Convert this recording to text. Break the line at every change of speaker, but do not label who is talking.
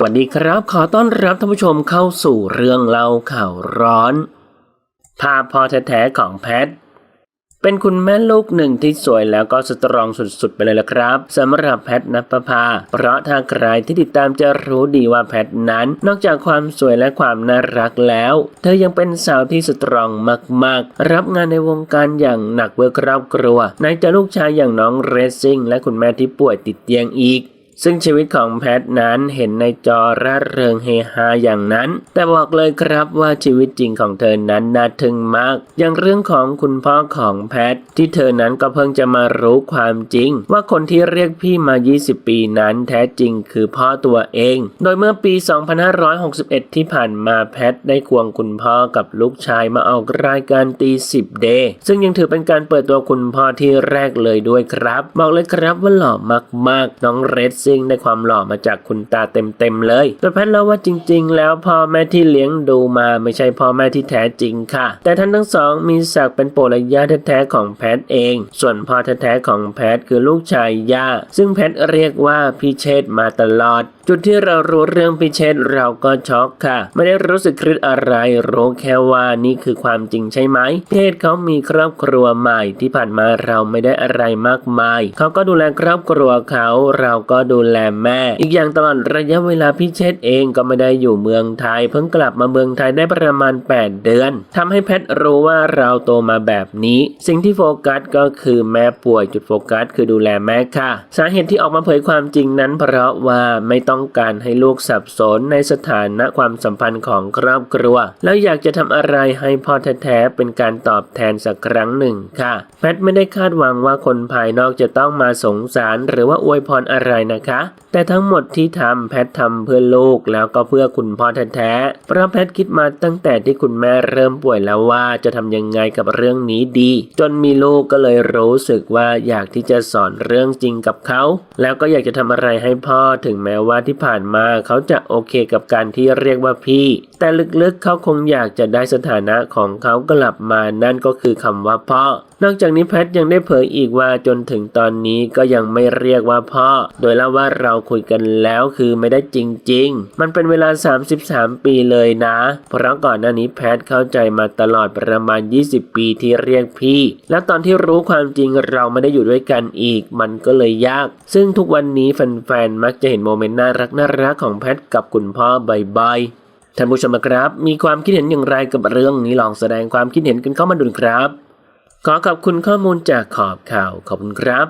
สวัสดีครับ ขอต้อนรับท่านผู้ชมเข้าสู่เรื่องเล่าข่าวร้อน ภาพพ่อแท้ๆของแพท เป็นคุณแม่ลูกหนึ่งที่สวยแล้วก็สตรองสุดๆ ไปเลยละครับสำหรับแพทนปภาเพราะถ้าใครที่ติดตามจะรู้ดีว่าแพทนั้น นอกจากความสวยและความน่ารักแล้ว เธอยังเป็นสาวที่สตรองมากๆ รับงานในวงการอย่างหนักเพื่อครอบครัวไหนจะลูกชายอย่างน้องเรซซิ่งและคุณแม่ที่ป่วยติดเตียงอีก ซึ่งชีวิตของแพทนั้นเห็นในจอร่าเริงเฮฮาอย่างนั้น แต่บอกเลยครับว่าชีวิตจริงของเธอนั้นน่าทึ่งมาก อย่างเรื่องของคุณพ่อของแพทที่เธอนั้นก็เพิ่งจะมารู้ความจริง ว่าคนที่เรียกพี่มา 20 ปีนั้นแท้จริงคือพ่อตัวเอง โดยเมื่อปี 2561 ที่ผ่านมาแพทได้ควงคุณพ่อกับลูกชายมาออกรายการตี 10 เดย์ซึ่งยังถือเป็นการเปิดตัวคุณพ่อที่แรกเลยด้วยครับ บอกเลยครับว่าหล่อมากๆ น้องเรดซงได้ความหล่อมาจากคุณตาเต็มๆเลยโดยแพทเล่าว่าจริง ๆ แล้วพ่อแม่ที่เลี้ยงดูมาไม่ใช่พ่อแม่ที่แท้จริงค่ะ แต่ท่านทั้งสองมีศักดิ์เป็นปู่ย่าแท้ๆของแพทเอง ส่วนพ่อแท้ๆของแพทคือลูกชายย่า ซึ่งแพทเรียกว่าพี่เชษมาตลอด จุดที่เรารู้เรื่องพี่เชษเราก็ช็อกค่ะ ไม่ได้รู้สึกคริดอะไรรู้แค่ว่านี่คือความจริงใช่ไหมเชษเขามีครอบครัวใหม่ที่ผ่านมาเราไม่ได้อะไรมากมาย เขาก็ดูแลครอบครัวเขาเราก็ดูแลแม่ อีกอย่างตลอดระยะเวลาพี่เชษเองก็ไม่ได้อยู่เมืองไทย เพิ่งกลับมาเมืองไทยได้ประมาณ 8 เดือนทำให้แพทรู้ว่าเราโตมาแบบนี้ สิ่งที่โฟกัสก็คือแม่ป่วยจุดโฟกัสคือดูแลแม่ค่ะ สาเหตุที่ออกมาเผยความจริงนั้น เพราะว่าไม่ต้องการให้ลูกสับสนในสถานะความสัมพันธ์ของครอบครัว แล้วอยากจะทำอะไรให้พ่อแท้ๆเป็นการตอบแทนสักครั้งหนึ่งค่ะ แพทไม่ได้คาดหวังว่าคนภายนอกจะต้องมาสงสาร หรือว่าอวยพรอะไรนะคะแต่ทั้งหมดที่ทำแพททำเพื่อลูกแล้วก็เพื่อคุณพ่อแท้ๆเพราะแพทคิดมาตั้งแต่ที่คุณแม่เริ่มป่วยแล้วว่าจะทำยังไงกับเรื่องนี้ดี จนมีลูกก็เลยรู้สึกว่าอยากที่จะสอนเรื่องจริงกับเขา แล้วก็อยากจะทำอะไรให้พ่อถึงแม้ว่าที่ผ่านมาเขาจะโอเคกับการที่เรียกว่าพี่ แต่ลึกๆเขาคงอยากจะได้สถานะของเขากลับมานั่นก็คือคำว่าพ่อ นอกจากนี้แพทยังได้เผยอีกว่าจนถึงตอนนี้ก็ยังไม่เรียกว่าพ่อ โดยเล่าว่าเราคุยกันแล้วคือไม่ได้จริง ๆ มันเป็นเวลา 33 ปีเลยนะ เพราะก่อนหน้านี้แพทเข้าใจมาตลอดประมาณ 20 ปีที่เรียกพี่ แล้วตอนที่รู้ความจริงเราไม่ได้อยู่ด้วยกันอีก มันก็เลยยาก ซึ่งทุกวันนี้แฟนๆ มักจะเห็นโมเมนต์น่ารักน่ารักของแพทกับคุณพ่อบ่อยๆ ท่านผู้ชมครับ มีความคิดเห็นอย่างไรกับเรื่องนี้ลองแสดงความคิดเห็นกันเข้ามาดูครับ ขอขอบคุณข้อมูลจากขอบข่าวขอบคุณครับ